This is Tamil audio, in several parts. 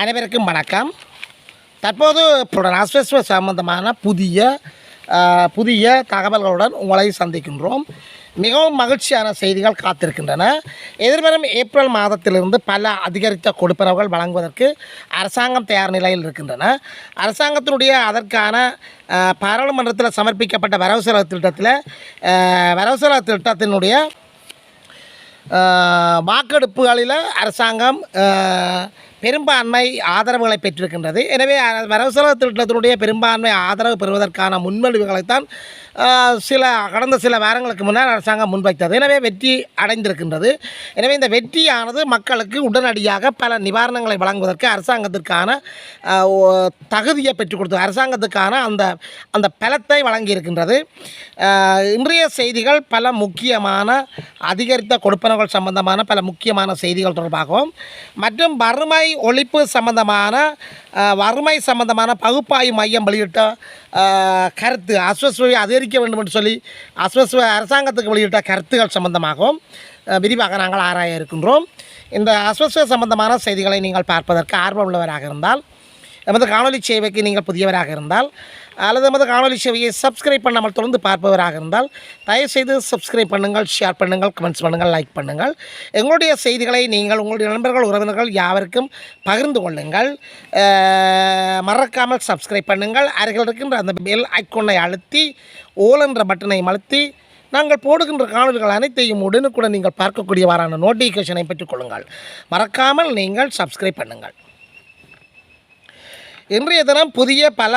அனைவருக்கும் வணக்கம். தற்போது அஸ்வஸ்வ சம்பந்தமான புதிய புதிய தகவல்களுடன் உங்களை சந்திக்கின்றோம். மிகவும் மகிழ்ச்சியான செய்திகள் காத்திருக்கின்றன. எதிர்வரும் ஏப்ரல் மாதத்திலிருந்து பல அதிகரித்த கொடுப்பனவுகள் வழங்குவதற்கு அரசாங்கம் தயார் நிலையில் இருக்கின்றன. அரசாங்கத்தினுடைய அதற்கான பாராளுமன்றத்தில் சமர்ப்பிக்கப்பட்ட வரவு செலவு திட்டத்தில் வரவு செலவு திட்டத்தினுடைய வாக்கெடுப்புகளில் அரசாங்கம் பெரும்பான்மை ஆதரவுகளை பெற்றிருக்கின்றது. எனவே வரவு செலவு திட்டத்தினுடைய பெரும்பான்மை ஆதரவு பெறுவதற்கான முன்மொழிவுகளைத்தான் சில கடந்த சில வாரங்களுக்கு முன்னால் அரசாங்கம் முன்வைத்தது. எனவே வெற்றி அடைந்திருக்கின்றது. எனவே இந்த வெற்றியானது மக்களுக்கு உடனடியாக பல நிவாரணங்களை வழங்குவதற்கு அரசாங்கத்திற்கான ஓ- தகுதியை பெற்றுக் கொடுத்தது. அரசாங்கத்துக்கான அந்த அந்த பலத்தை வழங்கியிருக்கின்றது. இன்றைய செய்திகள் பல முக்கியமான அதிகரித்த கொடுப்பனவுகள் சம்பந்தமான பல முக்கியமான செய்திகள் தொடர்பாகவும் மற்றும் வறுமை ஒழிப்பு சம்பந்தமான வறுமை சம்பந்தமான பகுப்பாய்வு மையம் வெளியிட்ட கருத்து. அஸ்வஸ்வை அதிகரிக்க வேண்டும் என்று சொல்லி அஸ்வஸ்வ அரசாங்கத்துக்கு வெளியிட்ட கருத்துகள் சம்பந்தமாகவும் விரிவாக நாங்கள் ஆராய இருக்கின்றோம். இந்த அஸ்வஸ்வ சம்பந்தமான செய்திகளை நீங்கள் பார்ப்பதற்கு ஆர்வம் உள்ளவராக இருந்தால் எமது காணொலி சேவைக்கு நீங்கள் புதியவராக இருந்தால் அல்லது நமது காணொலி சேவையை சப்ஸ்கிரைப் பண்ணாமல் தொடர்ந்து பார்ப்பவராக இருந்தால் தயவுசெய்து சப்ஸ்கிரைப் பண்ணுங்கள் ஷேர் பண்ணுங்கள் கமெண்ட்ஸ் பண்ணுங்கள் லைக் பண்ணுங்கள். எங்களுடைய செய்திகளை நீங்கள் உங்களுடைய நண்பர்கள் உறவினர்கள் யாவருக்கும் பகிர்ந்து கொள்ளுங்கள். மறக்காமல் சப்ஸ்கிரைப் பண்ணுங்கள். அருகில் இருக்கின்ற அந்த பெல் ஐக்கோனை அழுத்தி ஓல் என்ற பட்டனை அழுத்தி நாங்கள் போடுகின்ற காணொலிகள் அனைத்தையும் உடனுக்குடன் நீங்கள் பார்க்கக்கூடியவாறான நோட்டிஃபிகேஷனை பெற்றுக்கொள்ளுங்கள் மறக்காமல் நீங்கள் சப்ஸ்கிரைப் பண்ணுங்கள். இன்றைய தினம் புதிய பல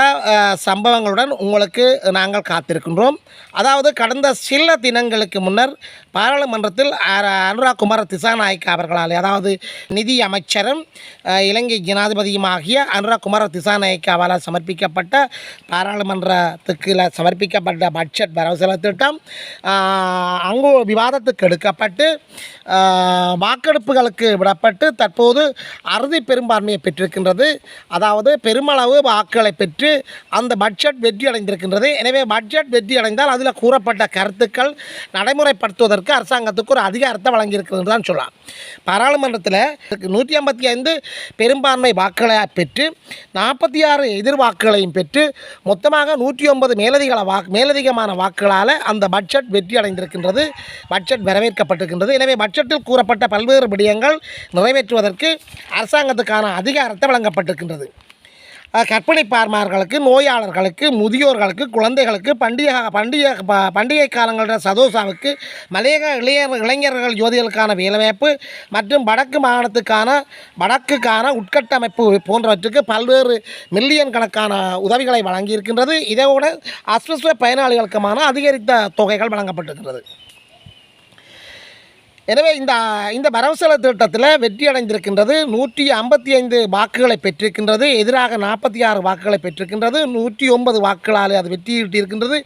சம்பவங்களுடன் உங்களுக்கு நாங்கள் காத்திருக்கின்றோம். அதாவது கடந்த சில தினங்களுக்கு முன்னர் பாராளுமன்றத்தில் அனுராக் குமார திசாநாயக் அவர்களால் அதாவது நிதி அமைச்சரும் இலங்கை ஜனாதிபதியுமாகிய அனுராக் குமார திசாநாயக்காவால் சமர்ப்பிக்கப்பட்ட பாராளுமன்றத்துக்கு சமர்ப்பிக்கப்பட்ட பட்ஜெட் வரவு செலவு திட்டம் அங்கு விவாதத்துக்கு எடுக்கப்பட்டு வாக்கெடுப்புகளுக்கு விடப்பட்டு தற்போது அறுதி பெரும்பான்மையை பெற்றிருக்கின்றது. அதாவது பெரும் பெருமளவு வாக்குகளை பெற்று அந்த பட்ஜெட் வெற்றி அடைந்திருக்கின்றது. எனவே பட்ஜெட் வெற்றி அடைந்தால் அதில் கூறப்பட்ட கருத்துக்கள் நடைமுறைப்படுத்துவதற்கு அரசாங்கத்துக்கு ஒரு அதிகாரத்தை வழங்கியிருக்கிறது தான் சொல்லலாம். பாராளுமன்றத்தில் நூற்றி ஐம்பத்தி ஐந்து பெரும்பான்மை வாக்குகளை பெற்று நாற்பத்தி ஆறு எதிர் வாக்குகளையும் பெற்று மொத்தமாக நூற்றி ஒன்பது மேலதிக வாக்கு மேலதிகமான வாக்குகளால் அந்த பட்ஜெட் வெற்றி அடைந்திருக்கின்றது. பட்ஜெட் வரவேற்கப்பட்டிருக்கின்றது. எனவே பட்ஜெட்டில் கூறப்பட்ட பல்வேறு விடயங்கள் நிறைவேற்றுவதற்கு அரசாங்கத்துக்கான அதிகாரத்தை வழங்கப்பட்டிருக்கின்றது. அஹ் பார்மார்களுக்கு நோயாளர்களுக்கு முதியோர்களுக்கு குழந்தைகளுக்கு பண்டிகை பண்டிகை ப- பண்டிகை காலங்களில் சதோசாவுக்கு மலையக இளைஞர் இளைஞர்கள் ஜோதிகளுக்கான வேலைவாய்ப்பு மற்றும் வடக்கு மாகாணத்துக்கான வடக்குக்கான உட்கட்டமைப்பு போன்றவற்றுக்கு பல்வேறு மில்லியன் கணக்கான உதவிகளை வழங்கியிருக்கின்றது. இதோடு அஸ்வஸ்வ பயனாளிகளுக்குமான அதிகரித்த தொகைகள் வழங்கப்பட்டிருக்கிறது எனவே இந்த இந்த பரவசல திட்டத்தில் வெற்றி அடைந்திருக்கின்றது நூற்றி ஐம்பத்தி ஐந்து வாக்குகளை பெற்றிருக்கின்றது. எதிராக நாற்பத்தி ஆறு வாக்குகளை பெற்றிருக்கின்றது. நூற்றி ஒன்பது வாக்குகளால் அது வெற்றியிட்டிருக்கின்றது.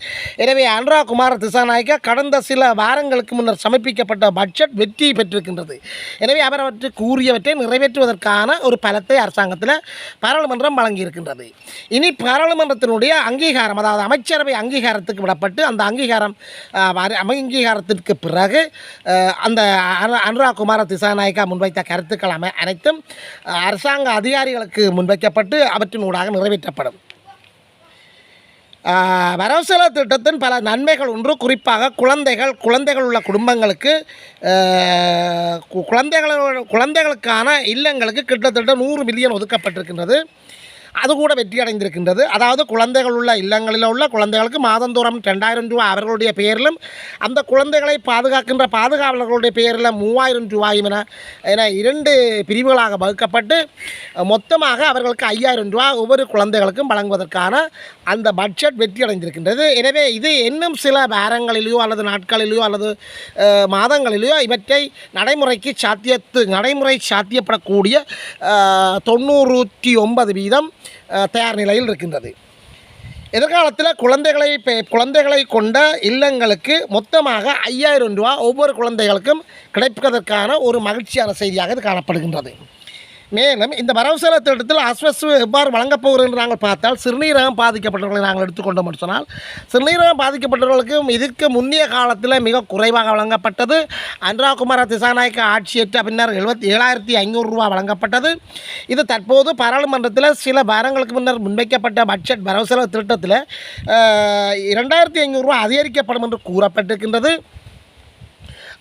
எனவே அனுரா குமார திசாநாயக்கா கடந்த சில வாரங்களுக்கு முன்னர் சமர்ப்பிக்கப்பட்ட பட்ஜெட் வெற்றி பெற்றிருக்கின்றது. எனவே அவர் அவற்றை கூறியவற்றை நிறைவேற்றுவதற்கான ஒரு பலத்தை அரசாங்கத்தில் பாராளுமன்றம் வழங்கியிருக்கின்றது. இனி பாராளுமன்றத்தினுடைய அங்கீகாரம் அதாவது அமைச்சரவை அங்கீகாரத்துக்கு விடப்பட்டு அந்த அங்கீகாரம் அங்கீகாரத்திற்கு பிறகு அந்த அனு அனுராக் குமார திசாநாயக்கா முன்வைத்த கருத்துக்கள் அமை அனைத்தும் அரசாங்க அதிகாரிகளுக்கு முன்வைக்கப்பட்டு அவற்றின் ஊடாக நிறைவேற்றப்படும். வரவு செலவு திட்டத்தின் பல நன்மைகள் ஒன்று குறிப்பாக குழந்தைகள் குழந்தைகள் உள்ள குடும்பங்களுக்கு குழந்தைகளோட குழந்தைகளுக்கான இல்லங்களுக்கு கிட்டத்தட்ட நூறு மில்லியன் ஒதுக்கப்பட்டிருக்கின்றது. அது கூட வெற்றி அடைந்திருக்கின்றது அதாவது குழந்தைகள் உள்ள இல்லங்களில் உள்ள குழந்தைகளுக்கு மாதந்தோறும் ரெண்டாயிரம் ரூபாய் அவர்களுடைய பெயரிலும் அந்த குழந்தைகளை பாதுகாக்கின்ற பாதுகாவலர்களுடைய பெயரில் மூவாயிரம் ரூபாயும் என என இரண்டு பிரிவுகளாக வகுக்கப்பட்டு மொத்தமாக அவர்களுக்கு ஐயாயிரம் ரூபாய் ஒவ்வொரு குழந்தைகளுக்கும் வழங்குவதற்கான அந்த பட்ஜெட் வெற்றி அடைந்திருக்கின்றது எனவே இது இன்னும் சில வாரங்களிலேயோ அல்லது நாட்களிலேயோ அல்லது அஹ், மாதங்களிலேயோ இவற்றை நடைமுறைக்கு சாத்தியத்து நடைமுறை சாத்தியப்படக்கூடிய அஹ், தொண்ணூற்றி ஒன்பது வீதம் தயார் நிலையில் இருக்கின்றது. எதிர்காலத்தில் குழந்தைகளை பெ- குழந்தைகளை கொண்ட இல்லங்களுக்கு மொத்தமாக ஐயாயிரம் ரூபா ஒவ்வொரு குழந்தைகளுக்கும் கிடைப்பதற்கான ஒரு மகிழ்ச்சியான செய்தியாக இது காணப்படுகின்றது. மேலும் இந்த வரவு திட்டத்தில் அஸ்வஸ் எவ்வாறு வழங்கப் என்று நாங்கள் பார்த்தால் சிறுநீரகம் பாதிக்கப்பட்டவர்களை நாங்கள் எடுத்துக்கொண்டோம் என்று சொன்னால் சிறுநீரகம் பாதிக்கப்பட்டவர்களுக்கும் இதற்கு முந்தைய காலத்தில் மிக குறைவாக வழங்கப்பட்டது. அனுராகுமார திசாநாயக்க ஆட்சியேற்ற பின்னர் எழுபத்தி ஏழாயிரத்தி ஐநூறு ரூபா வழங்கப்பட்டது. இது தற்போது பாராளுமன்றத்தில் சில வாரங்களுக்கு முன்னர் முன்வைக்கப்பட்ட பட்ஜெட் வரவு செலவு திட்டத்தில் இரண்டாயிரத்தி ஐநூறுரூவா அதிகரிக்கப்படும் என்று கூறப்பட்டிருக்கின்றது.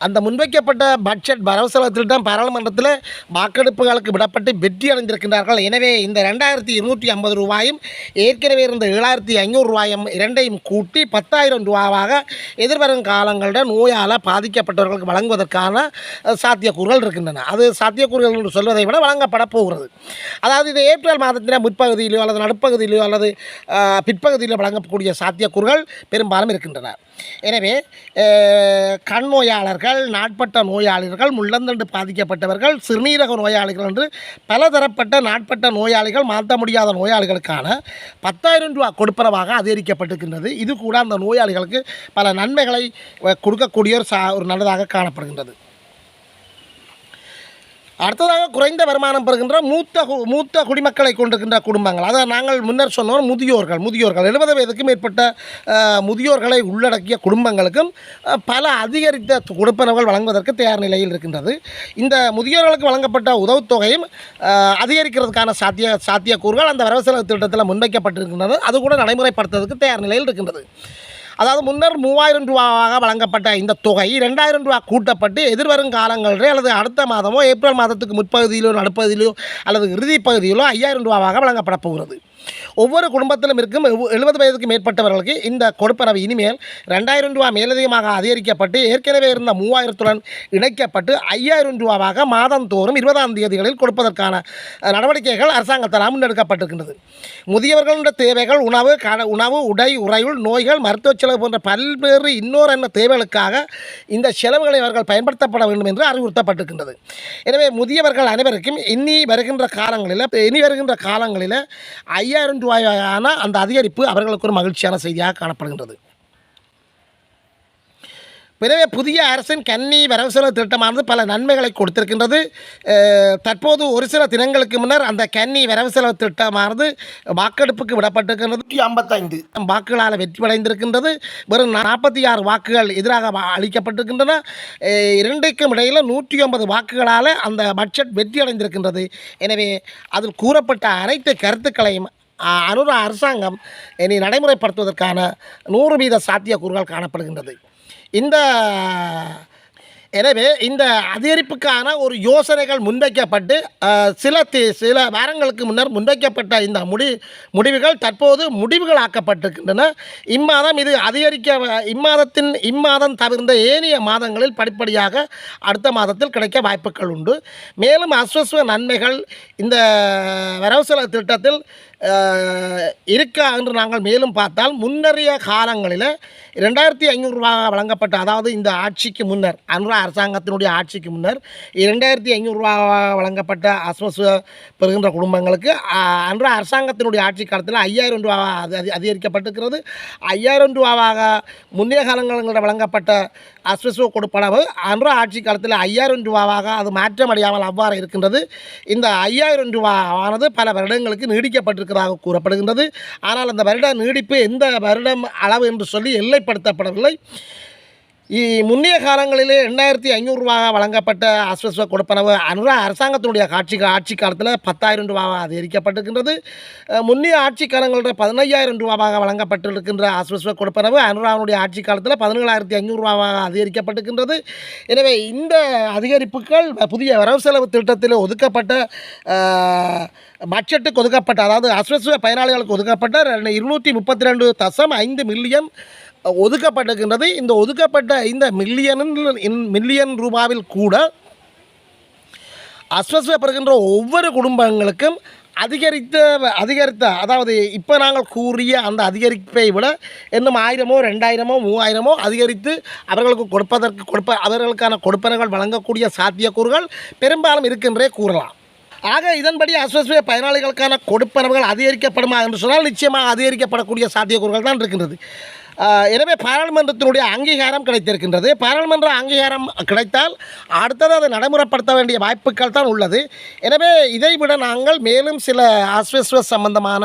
அந்த முன்வைக்கப்பட்ட பட்ஜெட் வரவு திட்டம் பாராளுமன்றத்தில் வாக்கெடுப்புகளுக்கு விடப்பட்டு வெற்றி அடைந்திருக்கின்றார்கள். எனவே இந்த ரெண்டாயிரத்தி இருநூற்றி ஐம்பது ரூபாயும் ஏற்கனவே இருந்த ஏழாயிரத்தி ஐநூறு ரூபாயும் இரண்டையும் கூட்டி பத்தாயிரம் ரூபாவாக எதிர்வரும் காலங்களில் நோயால் பாதிக்கப்பட்டவர்களுக்கு வழங்குவதற்கான சாத்தியக்கூறுகள் இருக்கின்றன. அது சாத்தியக்கூறுகள் என்று சொல்வதை விட வழங்கப்பட போகிறது. அதாவது இது ஏப்ரல் மாதத்தின் முற்பகுதியிலோ அல்லது நடுப்பகுதியிலோ அல்லது பிற்பகுதியிலோ வழங்கக்கூடிய சாத்தியக்கூறுகள் பெரும்பாலும் இருக்கின்றன. எனவே கண் நோயாளர்கள் நாட்பட்ட நோயாளிகள் முள்ளந்தண்டு பாதிக்கப்பட்டவர்கள் சிறுநீரக நோயாளிகள் என்று பலதரப்பட்ட நாட்பட்ட நோயாளிகள் மாற்ற முடியாத நோயாளிகளுக்கான பத்தாயிரம் ரூபா கொடுப்பனவாக அதிகரிக்கப்பட்டிருக்கின்றது. இது கூட அந்த நோயாளிகளுக்கு பல நன்மைகளை கொடுக்கக்கூடிய ஒரு சா ஒரு நல்லதாக காணப்படுகின்றது. அடுத்ததாக குறைந்த வருமானம் பெறுகின்ற மூத்த கு- மூத்த குடிமக்களை கொண்டிருக்கின்ற குடும்பங்கள். அதாவது நாங்கள் முன்னர் சொன்னோம் முதியோர்கள் முதியோர்கள். எழுபது வயதுக்கு மேற்பட்ட முதியோர்களை உள்ளடக்கிய குடும்பங்களுக்கும் பல அதிகரித்த கொடுப்பனவுகள் வழங்குவதற்கு தயார் நிலையில் இருக்கின்றது. இந்த முதியோர்களுக்கு வழங்கப்பட்ட உதவுத்தொகையும் அதிகரிக்கிறதுக்கான சாத்திய சாத்தியக்கூறுகள் அந்த வரவு செலவு திட்டத்தில் முன்வைக்கப்பட்டிருக்கின்றது. அது கூட நடைமுறைப்படுத்துவதற்கு தயார் நிலையில் இருக்கின்றது. அதாவது முன்னர் மூவாயிரம் ரூபாவாக வழங்கப்பட்ட இந்த தொகை ரெண்டாயிரம் ரூபா கூட்டப்பட்டு எதிர்வரும் காலங்களிலே அல்லது அடுத்த மாதமோ ஏப்ரல் மாதத்துக்கு முற்பகுதியிலோ நடுப்பகுதியிலோ அல்லது இறுதி பகுதியிலோ ஐயாயிரம் ரூபாவாக வழங்கப்பட போகிறது. ஒவ்வொரு குடும்பத்திலும் இருக்கும் எழுபது வயதுக்கு மேற்பட்டவர்களுக்கு இந்த கொடுப்பனவு இனிமேல் ரெண்டாயிரம் ரூபா மேலதிகமாக அதிகரிக்கப்பட்டு ஏற்கனவே இருந்த மூவாயிரத்துடன் இணைக்கப்பட்டு ஐயாயிரம் ரூபாவாக மாதந்தோறும் இருபதாம் தேதிகளில் கொடுப்பதற்கான நடவடிக்கைகள் அரசாங்கத்தால் முன்னெடுக்கப்பட்டிருக்கின்றது. முதியவர்களின் தேவைகள் உணவு கட உணவு உடை உறையுள் நோய்கள் மருத்துவ செலவு போன்ற பல்வேறு இன்னொரு என்ன தேவைகளுக்காக இந்த செலவுகளை அவர்கள் பயன்படுத்தப்பட வேண்டும் என்று அறிவுறுத்தப்பட்டிருக்கின்றது. எனவே முதியவர்கள் அனைவருக்கும் இனி வருகின்ற காலங்களில் இனி வருகின்ற காலங்களில் ஐயாயிரம் ரூபாயான அந்த அதிகரிப்பு அவர்களுக்கு ஒரு மகிழ்ச்சியான செய்தியாக காணப்படுகின்றது. எனவே புதிய அரசின் கன்னி வரவு செலவு திட்டமானது பல நன்மைகளை கொடுத்திருக்கின்றது. தற்போது ஒரு சில தினங்களுக்கு முன்னர் அந்த கன்னி வரவு செலவு திட்டமானது வாக்கெடுப்புக்கு விடப்பட்டிருக்கின்றது. ஐம்பத்தைந்து. வாக்குகளால் வெற்றி அடைந்திருக்கின்றது வெறும் நாற்பத்தி ஆறு வாக்குகள் எதிராக அளிக்கப்பட்டிருக்கின்றன. இரண்டுக்கும் இடையில் நூற்றி ஐம்பது வாக்குகளால் அந்த பட்ஜெட் வெற்றி அடைந்திருக்கின்றது எனவே அதில் கூறப்பட்ட அனைத்து கருத்துக்களையும் அனுரா அரசாங்கம் இனி நடைமுறைப்படுத்துவதற்கான நூறு வீத சாத்தியக்கூறுகள் காணப்படுகின்றது. இந்த எனவே இந்த அதிகரிப்புக்கான ஒரு யோசனைகள் முன்வைக்கப்பட்டு சில சில வாரங்களுக்கு முன்னர் முன்வைக்கப்பட்ட இந்த முடி முடிவுகள் தற்போது முடிவுகளாக்கப்பட்டிருக்கின்றன. இம்மாதம் இது அதிகரிக்க இம்மாதத்தின் இம்மாதம் தவிர்ந்த ஏனைய மாதங்களில் படிப்படியாக அடுத்த மாதத்தில் கிடைக்க வாய்ப்புகள் உண்டு. மேலும் அஸ்வஸ்வ நன்மைகள் இந்த வரவு செலவு திட்டத்தில் இருக்கா என்று நாங்கள் மேலும் பார்த்தால் முன்னறிய காலங்களில் ரெண்டாயிரத்தி ஐநூறுரூவா வழங்கப்பட்ட அதாவது இந்த ஆட்சிக்கு முன்னர் அன்றா அரசாங்கத்தினுடைய ஆட்சிக்கு முன்னர் இரண்டாயிரத்தி ஐநூறுரூவா வழங்கப்பட்ட அஸ்வஸ்வ பெறுகின்ற குடும்பங்களுக்கு அன்றா அரசாங்கத்தினுடைய ஆட்சி காலத்தில் ஐயாயிரம் ரூபாவாக அது அது அதிகரிக்கப்பட்டிருக்கிறது. ஐயாயிரம் ரூபாவாக முந்தைய காலங்களில் வழங்கப்பட்ட அஸ்வஸ்வ கொடுப்பனவு அன்றா ஆட்சி காலத்தில் ஐயாயிரம் ரூபாவாக அது மாற்றமடையாமல் அவ்வாறு இருக்கின்றது. இந்த ஐயாயிரம் ரூபாவானது பல வருடங்களுக்கு இருக்கிறதாக கூறப்படுகின்றது. ஆனால் அந்த வருட நீடிப்பு எந்த வருடம் அளவு என்று சொல்லி எல்லைப்படுத்தப்படவில்லை. முன்னைய காலங்களிலே ரெண்டாயிரத்தி ஐநூறுரூவாக வழங்கப்பட்ட அஸ்வஸ்வ கொடுப்பனவு அனுரா அரசாங்கத்தினுடைய ஆட்சி ஆட்சி காலத்தில் பத்தாயிரம் ரூபாவாக அதிகரிக்கப்பட்டிருக்கின்றது முன்னைய ஆட்சி காலங்களில் பதினையாயிரம் ரூபாவாக வழங்கப்பட்டிருக்கின்ற அஸ்வஸ்வ கொடுப்பனவு அனுராவுடைய ஆட்சி காலத்தில் பதினேழாயிரத்தி ஐநூறுரூவாவாக அதிகரிக்கப்பட்டிருக்கின்றது எனவே இந்த அதிகரிப்புகள் புதிய வரவு செலவு திட்டத்தில் ஒதுக்கப்பட்ட பட்ஜெட்டுக்கு ஒதுக்கப்பட்ட அதாவது அஸ்வஸ்வ பயனாளிகளுக்கு ஒதுக்கப்பட்ட இருநூற்றி முப்பத்தி ரெண்டு தசம் ஐந்து மில்லியன் ஒதுக்கப்பட்டிருக்கின்றது. இந்த ஒதுக்கப்பட்ட இந்த மில்லியனில் மில்லியன் ரூபாவில் கூட அஸ்வஸ்வ பெறுகின்ற ஒவ்வொரு குடும்பங்களுக்கும் அதிகரித்த அதிகரித்த அதாவது இப்போ நாங்கள் கூறிய அந்த அதிகரிப்பை விட இன்னும் ஆயிரமோ ரெண்டாயிரமோ மூவாயிரமோ அதிகரித்து அவர்களுக்கு கொடுப்பதற்கு கொடுப்ப அவர்களுக்கான கொடுப்பனர்கள் வழங்கக்கூடிய சாத்தியக்கூறுகள் பெரும்பாலும் இருக்கின்றே கூறலாம். ஆக இதன்படி அஸ்வஸ்வ பயனாளிகளுக்கான கொடுப்பனவுகள் அதிகரிக்கப்படுமா என்று சொன்னால் நிச்சயமாக அதிகரிக்கப்படக்கூடிய சாத்தியக்கூறுகள் தான் இருக்கின்றது. எனவே பாராளுமன்றத்தினுடைய அங்கீகாரம் கிடைத்திருக்கின்றது. பாராளுமன்ற அங்கீகாரம் கிடைத்தால் அடுத்தது அதை நடைமுறைப்படுத்த வேண்டிய வாய்ப்புகள் தான் உள்ளது. எனவே இதைவிட நாங்கள் மேலும் சில ஆஸ்வஸ்வ சம்பந்தமான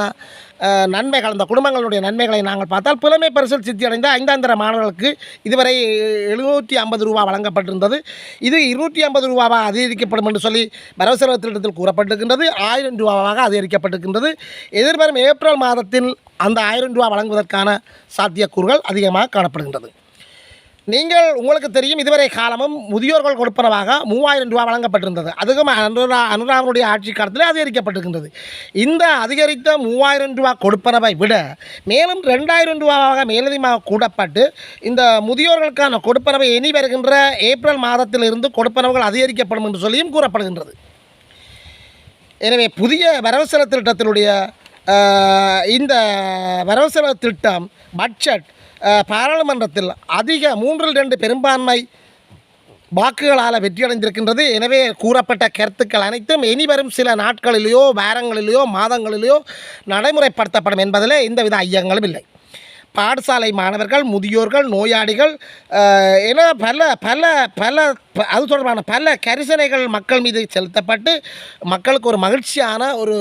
நன்மைகள் அந்த குடும்பங்களுடைய நன்மைகளை நாங்கள் பார்த்தால் புலமை பரிசில் சித்தியடைந்த ஐந்தாந்திர மாணவர்களுக்கு இதுவரை எழுநூற்றி ஐம்பது ரூபா வழங்கப்பட்டிருந்தது. இது இருநூற்றி ஐம்பது ரூபாவாக அதிகரிக்கப்படும் என்று சொல்லி வரவு செலவு திட்டத்தில் கூறப்பட்டிருக்கின்றது. ஆயிரம் ரூபாவாக அதிகரிக்கப்பட்டிருக்கின்றது. எதிர்வரும் ஏப்ரல் மாதத்தில் அந்த ஆயிரம் ரூபா வழங்குவதற்கான சாத்தியக்கூறுகள் அதிகமாக காணப்படுகின்றது. நீங்கள் உங்களுக்கு தெரியும் இதுவரை காலமும் முதியோர்கள் கொடுப்பனவாக மூவாயிரம் ரூபா வழங்கப்பட்டிருந்தது. அதுவும் அனுரா அனுராவனுடைய ஆட்சி காலத்தில் அதிகரிக்கப்பட்டிருக்கின்றது இந்த அதிகரித்த மூவாயிரம் ரூபா கொடுப்பனவை விட மேலும் ரெண்டாயிரம் ரூபாவாக மேலதிகமாக கூடப்பட்டு இந்த முதியோர்களுக்கான கொடுப்பனவை இனி வருகின்ற ஏப்ரல் மாதத்திலிருந்து கொடுப்பனவுகள் அதிகரிக்கப்படும் என்று சொல்லியும் கூறப்படுகின்றது. எனவே புதிய வரவு செலவு திட்டத்தினுடைய இந்த வரவு செலவு திட்டம் பட்ஜெட் பாராளுமன்றத்தில் அதிக மூன்றில் ரெண்டு பெரும்பான்மை வாக்குகளால் வெற்றியடைந்திருக்கின்றது. எனவே கூறப்பட்ட கருத்துக்கள் அனைத்தும் இனி வரும் சில நாட்களிலேயோ வாரங்களிலேயோ மாதங்களிலேயோ நடைமுறைப்படுத்தப்படும் என்பதில் எந்தவித ஐயங்களும் இல்லை. பாடசாலை மாணவர்கள் முதியோர்கள் நோயாளிகள் என பல பல பல அது தொடர்பான பல கரிசனைகள் மக்கள் மீது செலுத்தப்பட்டு மக்களுக்கு ஒரு மகிழ்ச்சியான ஒரு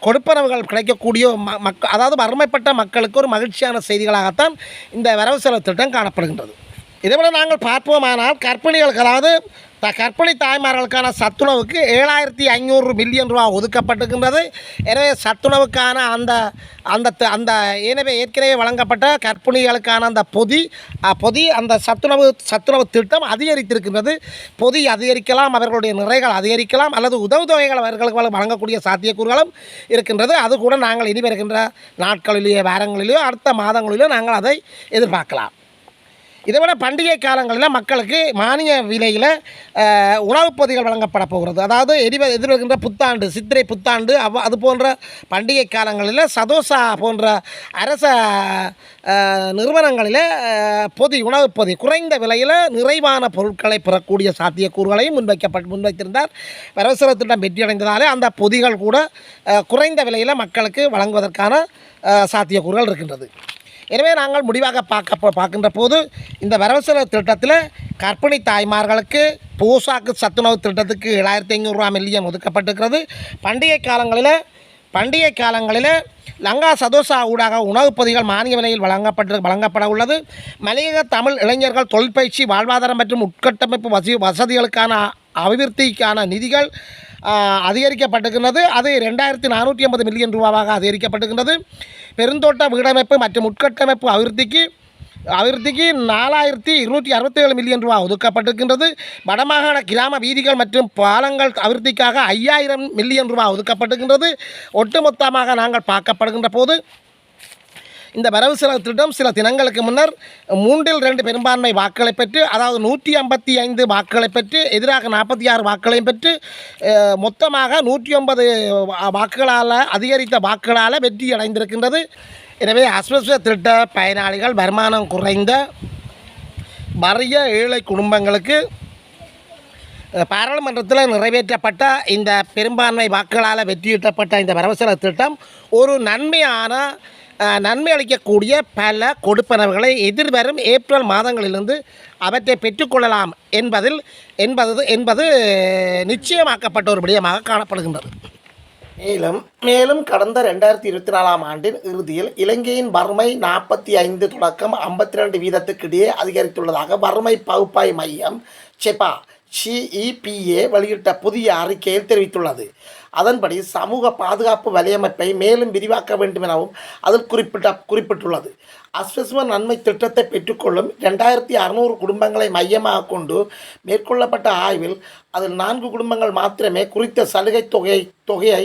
கொடுப்பனவுகள் கிடைக்கக்கூடிய ம அதாவது வறுமைப்பட்ட மக்களுக்கு ஒரு மகிழ்ச்சியான செய்திகளாகத்தான் இந்த வரவு செலவு திட்டம் காணப்படுகின்றது. இதைவிட நாங்கள் பார்ப்போமானால் கர்ப்பிணிகளுக்கு அதாவது த தாய்மார்களுக்கான சத்துணவுக்கு ஏழாயிரத்தி ஐநூறு மில்லியன் ரூபா ஒதுக்கப்பட்டிருக்கின்றது. எனவே சத்துணவுக்கான அந்த அந்த த- அந்த எனவே ஏற்கனவே வழங்கப்பட்ட கற்பிணிகளுக்கான அந்த பொதி பொதி அந்த சத்துணவு சத்துணவு திட்டம் அதிகரித்திருக்கின்றது. பொதி அதிகரிக்கலாம் அவர்களுடைய நிறைகள் அதிகரிக்கலாம் அல்லது உதவுத்தொகைகள் அவர்களுக்கு வழங்கக்கூடிய சாத்தியக்கூறுகளும் இருக்கின்றது. அது கூட நாங்கள் இனி வருகின்ற நாட்களிலேயோ வாரங்களிலேயோ அடுத்த மாதங்களிலோ நாங்கள் அதை எதிர்பார்க்கலாம். இதை விட பண்டிகை காலங்களில் மக்களுக்கு மானிய விலையில் உணவுப் பொதிகள் வழங்கப்பட போகிறது. அதாவது எரிவ எதிர்வருகின்ற புத்தாண்டு சித்திரை புத்தாண்டு அவ் அது போன்ற பண்டிகை காலங்களில் சதோசா போன்ற அரச நிறுவனங்களில் பொதி உணவுப் பொதி குறைந்த விலையில் நிறைவான பொருட்களை பெறக்கூடிய சாத்தியக்கூறுகளையும் முன்வைக்கப்பட்டு முன்வைத்திருந்தார். வரவசர திட்டம் வெற்றியடைந்ததாலே அந்த பொதிகள் கூட குறைந்த விலையில் மக்களுக்கு வழங்குவதற்கான சாத்தியக்கூறுகள் இருக்கின்றது. எனவே நாங்கள் முடிவாக பார்க்க பார்க்கின்ற போது இந்த வரவு செலவு திட்டத்தில் கர்ப்பிணி தாய்மார்களுக்கு பூசாக்கு சத்துணவு திட்டத்துக்கு ஏழாயிரத்தி ஐநூறுரூவா மில்லியன் ஒதுக்கப்பட்டிருக்கிறது. பண்டிகை காலங்களில் பண்டிகை காலங்களில் லங்கா சதோசா ஊடாக உணவுப் பொதிகள் மானிய விலையில் வழங்கப்பட்டு வழங்கப்பட உள்ளது. மலையக தமிழ் இளைஞர்கள் தொழிற்பயிற்சி வாழ்வாதாரம் மற்றும் உட்கட்டமைப்பு வசதி வசதிகளுக்கான அபிவிருத்திக்கான நிதிகள் ஆ, அதிகரிக்கப்பட்டிருக்கின்றது. அது ரெண்டாயிரத்தி நானூற்றி ஐம்பது மில்லியன் ரூபாவாக அதிகரிக்கப்பட்டிருக்கின்றது. பெருந்தோட்ட வீடமைப்பு மற்றும் உட்கட்டமைப்பு அபிவிருத்திக்கு அபிவிருத்திக்கு நாலாயிரத்தி இருநூற்றி அறுபத்தேழு மில்லியன் ரூபா ஒதுக்கப்பட்டிருக்கின்றது. வடமாகாண கிராம வீதிகள் மற்றும் பாலங்கள் அபிவிருத்திக்காக ஐயாயிரம் மில்லியன் ரூபா ஒதுக்கப்பட்டிருக்கின்றது. ஒட்டுமொத்தமாக நாங்கள் பார்க்கப்படுகின்ற போது இந்த வரவு செலவு திட்டம் சில தினங்களுக்கு முன்னர் மூன்றில் ரெண்டு பெரும்பான்மை வாக்குகளை பெற்று அதாவது நூற்றி ஐம்பத்தி ஐந்து வாக்குகளை பெற்று எதிராக நாற்பத்தி ஆறு வாக்குகளையும் பெற்று மொத்தமாக நூற்றி ஒன்பது வாக்குகளால் அதிகரித்த வாக்குகளால் வெற்றி அடைந்திருக்கின்றது. எனவே அஸ்வஸ்வ திட்ட பயனாளிகள் வருமானம் குறைந்த வறிய ஏழை குடும்பங்களுக்கு பாராளுமன்றத்தில் நிறைவேற்றப்பட்ட இந்த பெரும்பான்மை வாக்குகளால் வெற்றியிட்டப்பட்ட இந்த வரவு செலவு திட்டம் ஒரு நன்மையான நன்மை அளிக்கக்கூடிய பல கொடுப்பனவுகளை எதிர்வரும் ஏப்ரல் மாதங்களிலிருந்து அவற்றை பெற்றுக்கொள்ளலாம் என்பதில் என்பது என்பது நிச்சயமாக்கப்பட்ட ஒரு விடயமாக காணப்படுகின்றது. மேலும் மேலும் கடந்த ரெண்டாயிரத்தி இருபத்தி நாலாம் ஆண்டின் இறுதியில் இலங்கையின் வறுமை நாற்பத்தி ஐந்து தொடக்கம் ஐம்பத்தி ரெண்டு வீதத்துக்கு இடையே அதிகரித்துள்ளதாக வறுமை பகுப்பாய் மையம் செபா சிஇபிஏ வெளியிட்ட புதிய அறிக்கையில் தெரிவித்துள்ளது. அதன்படி சமூக பாதுகாப்பு வலையமைப்பை மேலும் விரிவாக்க வேண்டும் எனவும் அதில் குறிப்பிட்ட குறிப்பிட்டுள்ளது. அஸ்வஸ்வ நன்மை திட்டத்தை பெற்றுக்கொள்ளும் ரெண்டாயிரத்தி அறநூறு குடும்பங்களை மையமாக கொண்டு மேற்கொள்ளப்பட்ட ஆய்வில் அதில் நான்கு குடும்பங்கள் மாத்திரமே குறித்த சலுகை தொகை தொகையை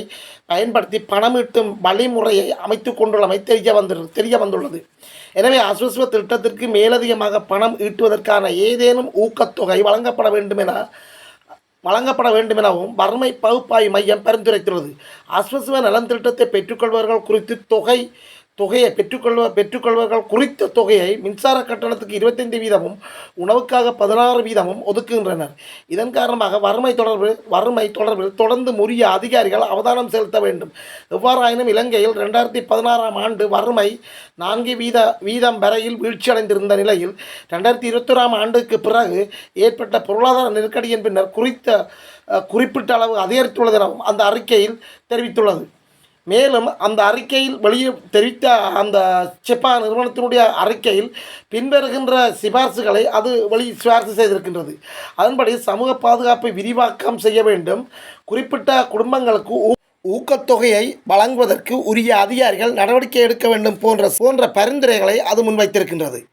பயன்படுத்தி பணமீட்டும் வழிமுறையை அமைத்து கொண்டுள்ளமை தெரிய வந்து தெரிய வந்துள்ளது. எனவே அஸ்வஸ்வ திட்டத்திற்கு மேலதிகமாக பணம் ஈட்டுவதற்கான ஏதேனும் ஊக்கத்தொகை வழங்கப்பட வேண்டும் என வழங்கப்பட வேண்டும் எனவும் வறுமை பகுப்பாய்வு மையம் பரிந்துரைத்துள்ளது. அஸ்வஸ்வ நலன் திட்டத்தை பெற்றுக்கொள்பவர்கள் குறித்து தொகை தொகையை பெற்றுக்கொள்வ பெற்றுக்கொள்வர்கள் குறித்த தொகையை மின்சார கட்டணத்துக்கு இருபத்தைந்து வீதமும் உணவுக்காக பதினாறு வீதமும் ஒதுக்குகின்றனர். இதன் காரணமாக வறுமை தொடர்பு வறுமை தொடர்பில் தொடர்ந்து முறிய அதிகாரிகள் அவதானம் செலுத்த வேண்டும். எவ்வாறாயினும் இலங்கையில் ரெண்டாயிரத்தி பதினாறாம் ஆண்டு வறுமை நான்கு வீத வீதம் வரையில் வீழ்ச்சியடைந்திருந்த நிலையில் ரெண்டாயிரத்தி இருபத்தொராம் ஆண்டுக்கு பிறகு ஏற்பட்ட பொருளாதார நெருக்கடியின் பின்னர் குறித்த குறிப்பிட்ட அளவு அதிகரித்துள்ளது எனவும் அந்த அறிக்கையில் தெரிவித்துள்ளது. மேலும் அந்த அறிக்கையில் வெளியே தெரிவித்த அந்த செப்பா நிறுவனத்தினுடைய அறிக்கையில் பின்வருகின்ற சிபார்சுகளை அது வெளி சிபார்சு செய்திருக்கின்றது. அதன்படி சமூக பாதுகாப்பை விரிவாக்கம் செய்ய வேண்டும். குறிப்பிட்ட குடும்பங்களுக்கு ஊ- ஊக்கத்தொகையை வழங்குவதற்கு உரிய அதிகாரிகள் நடவடிக்கை எடுக்க வேண்டும் போன்ற போன்ற பரிந்துரைகளை அது முன்வைத்திருக்கின்றது.